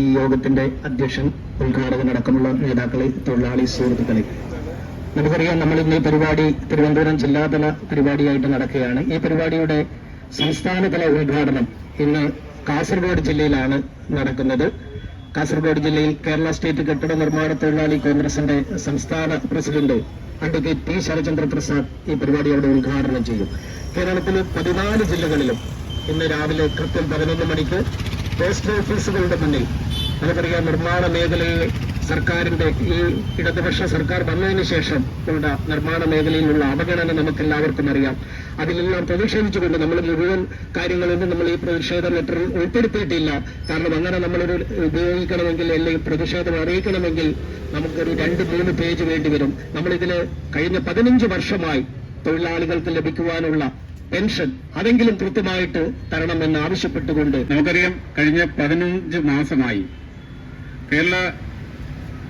ഈ യോഗത്തിന്റെ അധ്യക്ഷൻ ഉദ്ഘാടകൻ അടക്കമുള്ള നേതാക്കളെ തൊഴിലാളി സുഹൃത്തുക്കളെ. നമുക്കറിയാം നമ്മൾ ഇന്ന് ഈ പരിപാടി തിരുവനന്തപുരം ജില്ലാതല പരിപാടിയായിട്ട് നടക്കുകയാണ്. ഈ പരിപാടിയുടെ സംസ്ഥാനതല ഉദ്ഘാടനം ഇന്ന് കാസർഗോഡ് ജില്ലയിലാണ് നടക്കുന്നത്. കാസർഗോഡ് ജില്ലയിൽ കേരള സ്റ്റേറ്റ് കെട്ടിട നിർമ്മാണ തൊഴിലാളി കോൺഗ്രസിന്റെ സംസ്ഥാന president advocate P Sarachandra Prasad ഈ പരിപാടി അവിടെ ഉദ്ഘാടനം ചെയ്യും. കേരളത്തിലെ പതിനാല് ജില്ലകളിലും ഇന്ന് രാവിലെ കൃത്യം പതിനൊന്ന് മണിക്ക് പോസ്റ്റ് ഓഫീസുകളുടെ മുന്നിൽ നമുക്കറിയാം നിർമ്മാണ മേഖലയിൽ സർക്കാരിന്റെ ഈ ഇടതുപക്ഷ സർക്കാർ വന്നതിന് ശേഷം ഉള്ള നിർമ്മാണ മേഖലയിലുള്ള അവഗണന നമുക്ക് എല്ലാവർക്കും അറിയാം. അതിലെല്ലാം പ്രതിഷേധിച്ചുകൊണ്ട് നമ്മൾ മുഴുവൻ കാര്യങ്ങളൊന്നും നമ്മൾ ഈ പ്രതിഷേധ ലെറ്ററിൽ ഉൾപ്പെടുത്തിയിട്ടില്ല. കാരണം അങ്ങനെ നമ്മളൊരു ഉപയോഗിക്കണമെങ്കിൽ അല്ലെങ്കിൽ പ്രതിഷേധം അറിയിക്കണമെങ്കിൽ നമുക്കൊരു രണ്ട് മൂന്ന് പേജ് വേണ്ടിവരും നമ്മളിതിന് കഴിഞ്ഞ പതിനഞ്ച് വർഷമായി തൊഴിലാളികൾക്ക് ലഭിക്കുവാനുള്ള പെൻഷൻ അതെങ്കിലും കൃത്യമായിട്ട് തരണമെന്ന് ആവശ്യപ്പെട്ടുകൊണ്ട് നമുക്കറിയാം കഴിഞ്ഞ പതിനഞ്ച് മാസമായി കേരള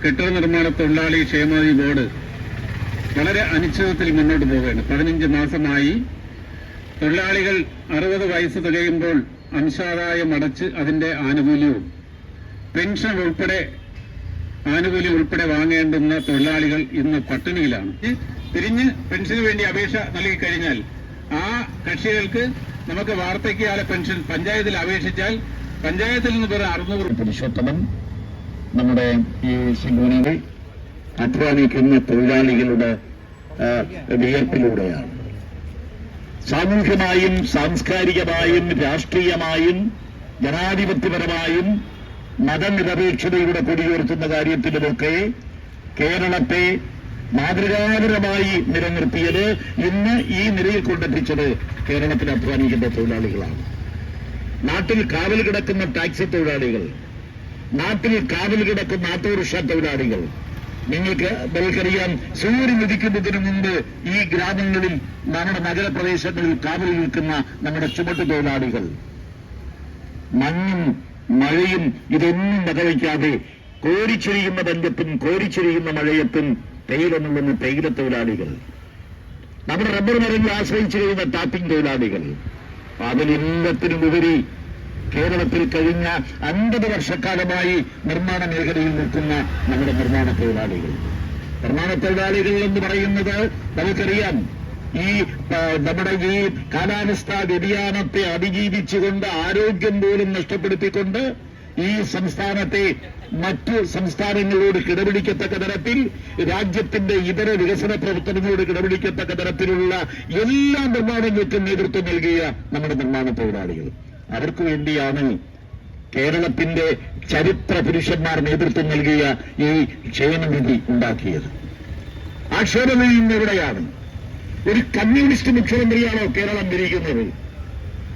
കെട്ടിട നിർമ്മാണ തൊഴിലാളി ക്ഷേമനിധി ബോർഡ് വളരെ അനിശ്ചിതത്തിൽ മുന്നോട്ട് പോവുകയാണ്. പതിനഞ്ച് മാസമായി തൊഴിലാളികൾ അറുപത് വയസ്സ് തികയുമ്പോൾ അംശാദായം അടച്ച് അതിന്റെ ആനുകൂല്യവും പെൻഷൻ ഉൾപ്പെടെ ആനുകൂല്യം ഉൾപ്പെടെ വാങ്ങേണ്ടുന്ന തൊഴിലാളികൾ ഇന്ന് പട്ടിണിയിലാണ്. തിരിഞ്ഞ് പെൻഷന് വേണ്ടി അപേക്ഷ നൽകി കഴിഞ്ഞാൽ ആ കക്ഷികൾക്ക് നമുക്ക് വാർദ്ധക്യകാല പെൻഷൻ പഞ്ചായത്തിൽ അപേക്ഷിച്ചാൽ പഞ്ചായത്തിൽ നിന്ന് പേർ അറുന്നൂറ് പുരുഷോത്തമൻ നമ്മുടെ ഈ സംഘടനകൾ അധ്വാനിക്കുന്ന തൊഴിലാളികളുടെ വിയർപ്പിലൂടെയാണ്. സാമൂഹ്യമായും സാംസ്കാരികമായും രാഷ്ട്രീയമായും ജനാധിപത്യപരമായും മതനിരപേക്ഷതയുടെ കൊടിയുയർത്തുന്ന കാര്യത്തിലുമൊക്കെ കേരളത്തെ മാതൃകാപരമായി നിലനിർത്തിയത് ഇന്ന് ഈ നിലയിൽ കൊണ്ടെത്തിച്ചത് കേരളത്തിൽ അധ്വാനിക്കുന്ന തൊഴിലാളികളാണ്. നാട്ടിൽ കാവൽ കിടക്കുന്ന ടാക്സി തൊഴിലാളികൾ നാട്ടിൽ കാവൽ കിടക്കുന്ന ആട്ടോറിക്ഷ തൊഴിലാളികൾ. നിങ്ങൾക്ക് നിങ്ങൾക്കറിയാം സൂര്യൻ ഉദിക്കുന്നതിന് മുമ്പ് ഈ ഗ്രാമങ്ങളിൽ നമ്മുടെ നഗരപ്രദേശങ്ങളിൽ കാവൽ നിൽക്കുന്ന നമ്മുടെ ചുമട്ട് തൊഴിലാളികൾ. മഞ്ഞും മഴയും ഇതൊന്നും വകവയ്ക്കാതെ കോരിച്ചൊരിയുന്ന ബന്ധത്തും കോരിച്ചൊരിയുന്ന മഴയത്തും തേയില തേയില തൊഴിലാളികൾ. നമ്മുടെ റബ്ബർ മരങ്ങൾ ആശ്രയിച്ചു കഴിയുന്ന ടാപ്പിംഗ് തൊഴിലാളികൾ. അതിലെല്ലാത്തിനും ഉപരി കേരളത്തിൽ കഴിഞ്ഞ അൻപത് വർഷക്കാലമായി നിർമ്മാണ മേഖലയിൽ നിൽക്കുന്ന നമ്മുടെ നിർമ്മാണ തൊഴിലാളികൾ. നിർമ്മാണ തൊഴിലാളികൾ എന്ന് പറയുന്നത് നമുക്കറിയാം. ഈ നമ്മുടെ ഈ കാലാവസ്ഥാ വ്യതിയാനത്തെ അതിജീവിച്ചുകൊണ്ട് ആരോഗ്യം പോലും നഷ്ടപ്പെടുത്തിക്കൊണ്ട് ഈ സംസ്ഥാനത്തെ മറ്റു സംസ്ഥാനങ്ങളോട് കിടപിടിക്കത്തക്ക തരത്തിൽ രാജ്യത്തിന്റെ ഇതര വികസന പ്രവർത്തനങ്ങളോട് കിടപിടിക്കത്തക്ക തരത്തിലുള്ള എല്ലാ നിർമ്മാണങ്ങൾക്കും നേതൃത്വം നൽകിയ നമ്മുടെ നിർമ്മാണ തൊഴിലാളികൾ അവർക്ക് വേണ്ടിയാണ് കേരളത്തിന്റെ ചരിത്ര പുരുഷന്മാർ നേതൃത്വം നൽകിയ ഈ ക്ഷേമനിധി ഉണ്ടാക്കിയത്. ആ ക്ഷേമനിധി ഇന്ന് എവിടെയാണ്? ഒരു കമ്മ്യൂണിസ്റ്റ് മുഖ്യമന്ത്രിയാണോ കേരളം ഭരിക്കുന്നത്?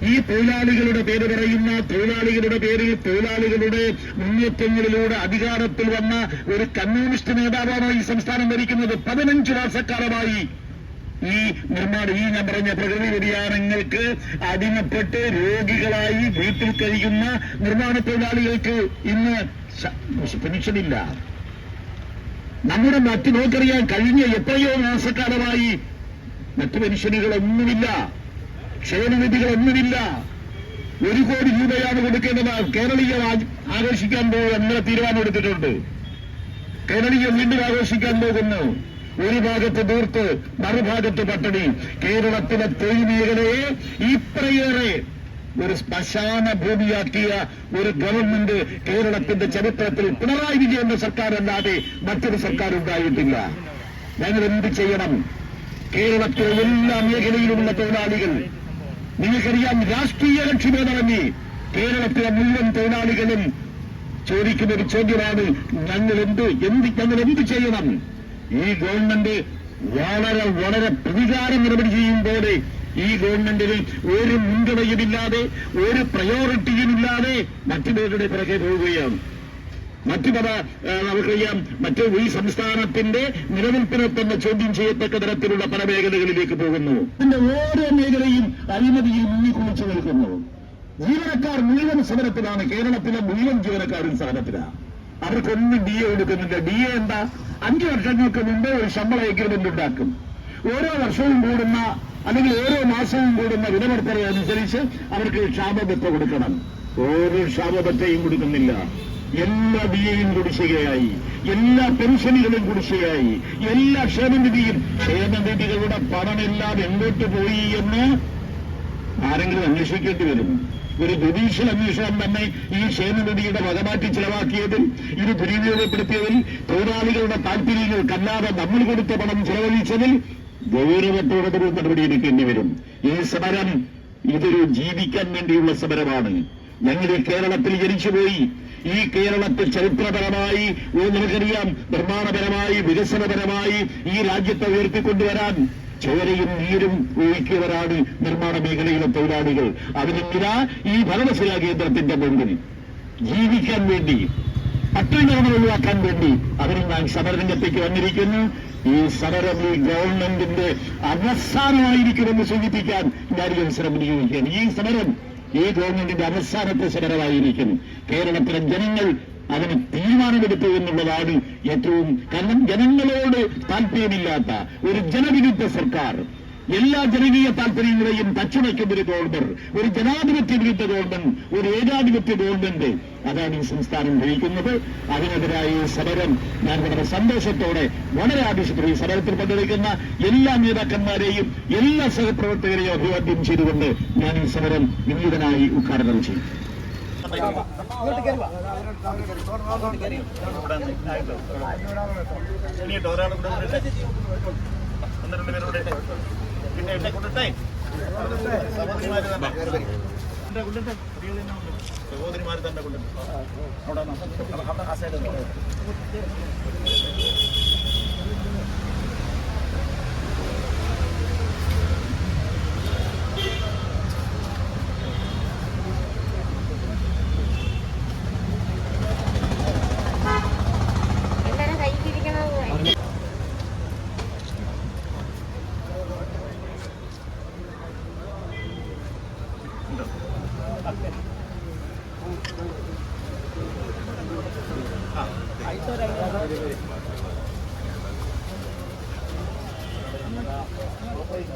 ഈ തൊഴിലാളികളുടെ പേര് പറയുന്ന തൊഴിലാളികളുടെ പേരിൽ തൊഴിലാളികളുടെ മുന്നേറ്റങ്ങളിലൂടെ അധികാരത്തിൽ വന്ന ഒരു കമ്മ്യൂണിസ്റ്റ് നേതാവാണോ ഈ സംസ്ഥാനം ഭരിക്കുന്നത്. പതിനഞ്ച് മാസക്കാലമായി ഈ നിർമ്മാണം ഈ ഞാൻ പറഞ്ഞ പ്രകൃതി വ്യതിയാനങ്ങൾക്ക് അടിമപ്പെട്ട് രോഗികളായി വീട്ടിൽ കഴിയുന്ന നിർമ്മാണ തൊഴിലാളികൾക്ക് ഇന്ന് പെൻഷനില്ല. നമ്മുടെ മറ്റു നോക്കറിയാൻ കഴിഞ്ഞ എത്രയോ മാസക്കാലമായി മറ്റു പെൻഷനുകളൊന്നുമില്ല. ക്ഷേമനിധികളൊന്നുമില്ല ഒരു കോടി രൂപയാണ് കൊടുക്കേണ്ടത് കേരളീയർ ആഘോഷിക്കാൻ പോകും എന്നൊരു തീരുമാനം എടുത്തിട്ടുണ്ട് കേരളീയം വീണ്ടും ആഘോഷിക്കാൻ പോകുന്നു. ഒരു ഭാഗത്ത് ദൂർത്ത് മറുഭാഗത്ത് പട്ടിണി. കേരളത്തിലെ തൊഴിൽ മേഖലയെ ഇത്രയേറെ ഒരു ശ്മശാന ഭൂമിയാക്കിയ ഒരു ഗവൺമെന്റ് കേരളത്തിന്റെ ചരിത്രത്തിൽ പിണറായി വിജയന്റെ സർക്കാർ അല്ലാതെ മറ്റൊരു സർക്കാർ ഉണ്ടായിട്ടില്ല ഞങ്ങൾ എന്ത് ചെയ്യണം? കേരളത്തിലെ എല്ലാ മേഖലയിലുമുള്ള തൊഴിലാളികൾ നിങ്ങൾക്കറിയാം രാഷ്ട്രീയ ലക്ഷ്യഭേദമന്യേ കേരളത്തിലെ മുഴുവൻ തൊഴിലാളികളും ചോദിക്കുന്ന ഒരു ചോദ്യമാണ് ഞങ്ങൾ എന്ത് എന്ത് ഞങ്ങൾ എന്ത് ചെയ്യണം? ഈ ഗവൺമെന്റ് വളരെ വളരെ പ്രതികാര നടപടി ചെയ്യുമ്പോൾ ഈ ഗവൺമെന്റിന് ഒരു മുൻഗണയുമില്ലാതെ ഒരു പ്രയോറിറ്റിയുമില്ലാതെ മറ്റുള്ളവരുടെ പിറകെ പോവുകയാണ്. മറ്റു പല നമുക്കറിയാം മറ്റ് ഈ സംസ്ഥാനത്തിന്റെ നിലനിൽപ്പിനെ തന്നെ ചോദ്യം ചെയ്യത്തക്ക തരത്തിലുള്ള പല മേഖലകളിലേക്ക് പോകുന്നു. ഇതിന്റെ ഓരോ മേഖലയും അഴിമതിയിൽ മുങ്ങിക്കുളിച്ചു നിൽക്കുന്നു. ജീവനക്കാർ മുഴുവൻ സമരത്തിലാണ്. കേരളത്തിലെ മുഴുവൻ ജീവനക്കാരും സമരത്തിലാണ്. അവർക്കൊന്നും ഡി എ കൊടുക്കുന്നില്ല ഡി എ എന്താ? അഞ്ചു വർഷങ്ങൾക്ക് മുമ്പേ ഒരു ശമ്പള എഗ്രിമെന്റ് ഉണ്ടാക്കും. ഓരോ വർഷവും കൂടുന്ന അല്ലെങ്കിൽ ഓരോ മാസവും കൂടുന്ന വിലവർത്തന അനുസരിച്ച് അവർക്ക് ക്ഷാമബത്ത കൊടുക്കണം. ഓരോ ക്ഷാമബത്തയും കൊടുക്കുന്നില്ല. എല്ലാ ബിയയും കുടിശ്ശികയായി. എല്ലാ പെൻഷനുകളും കുടിശ്ശികയായി. എല്ലാ ക്ഷേമനിധിയും ക്ഷേമനിധികളുടെ പണമെല്ലാം എങ്ങോട്ട് പോയി എന്ന് ആരെങ്കിലും അന്വേഷിക്കേണ്ടി വരും. ഒരു ജുഡീഷ്യൽ അന്വേഷണം തന്നെ ഈ ക്ഷേമനിധിയുടെ വകമാറ്റി ചിലവാക്കിയതിൽ ഇത് ദുരുപയോഗപ്പെടുത്തിയതിൽ തൊഴിലാളികളുടെ താല്പര്യങ്ങൾക്കല്ലാതെ നമ്മൾ കൊടുത്ത പണം ചെലവഴിച്ചതിൽ ഗൗരവത്തോടെ ഒരു നടപടിയെടുക്കേണ്ടി വരും. ഈ സമരം ഇതൊരു ജീവിക്കാൻ വേണ്ടിയുള്ള സമരമാണ്. ഞങ്ങൾ ഈ കേരളത്തിൽ ജനിച്ചുപോയി. ഈ കേരളത്തിൽ ചരിത്രപരമായി നമുക്കറിയാം നിർമ്മാണപരമായി വികസനപരമായി ഈ രാജ്യത്തെ ഉയർത്തിക്കൊണ്ടുവരാൻ ചോരയും നീരും ഒഴിക്കിയവരാണ് നിർമ്മാണ മേഖലയിലെ തൊഴിലാളികൾ. അതിനെതിരാ ഈ ഭരണശിലാ കേന്ദ്രത്തിന്റെ മുമ്പിൽ ജീവിക്കാൻ വേണ്ടി പട്ടിണികൾ ഒഴിവാക്കാൻ വേണ്ടി അവരും ഞാൻ സമരരംഗത്തേക്ക് വന്നിരിക്കുന്നു. ഈ സമരം ഈ ഗവൺമെന്റിന്റെ അവസാനമായിരിക്കുമെന്ന് സൂചിപ്പിക്കാൻ ഞാൻ ഈ അവസരം വിനിയോഗിക്കുകയാണ്. ഈ സമരം ഈ ഗവൺമെന്റിന്റെ അവസാനത്തെ സമരമായിരിക്കും കേരളത്തിലെ ജനങ്ങൾ അതിന് തീരുമാനമെടുത്തു എന്നുള്ളതാണ് ഏറ്റവും കാരണം ജനങ്ങളോട് താല്പര്യമില്ലാത്ത ഒരു ജനവിരുദ്ധ സർക്കാർ. എല്ലാ ജനകീയ താല്പര്യങ്ങളെയും തച്ചുടയ്ക്കുന്ന ഒരു ഗവൺമെന്റ് ഒരു ജനാധിപത്യ വിരുദ്ധ ഗവൺമെന്റ് ഒരു ഏകാധിപത്യ ഗവൺമെന്റ് അതാണ് ഈ സംസ്ഥാനം ഭരിക്കുന്നത് അതിനെതിരായ ഈ സമരം ഞാൻ വളരെ സന്തോഷത്തോടെ വളരെ ആവശ്യത്തോടെ ഈ സമരത്തിൽ പങ്കെടുക്കുന്ന എല്ലാ നേതാക്കന്മാരെയും എല്ലാ സഹപ്രവർത്തകരെയും അഭിവാദ്യം ചെയ്തുകൊണ്ട് ഞാൻ ഈ സമരം വിനീതനായി ഉദ്ഘാടനം ചെയ്യും കൂടെ വിടട്ടെ. പിന്നെ കൊണ്ടിട്ടെ. സഹോദരിമാര് തന്നെ. കൊണ്ടിട്ടെ. സഹോദരിമാര് തന്നെ കൊണ്ടിട്ടെ. അവിടെ- അവിടെ ആ സൈഡ്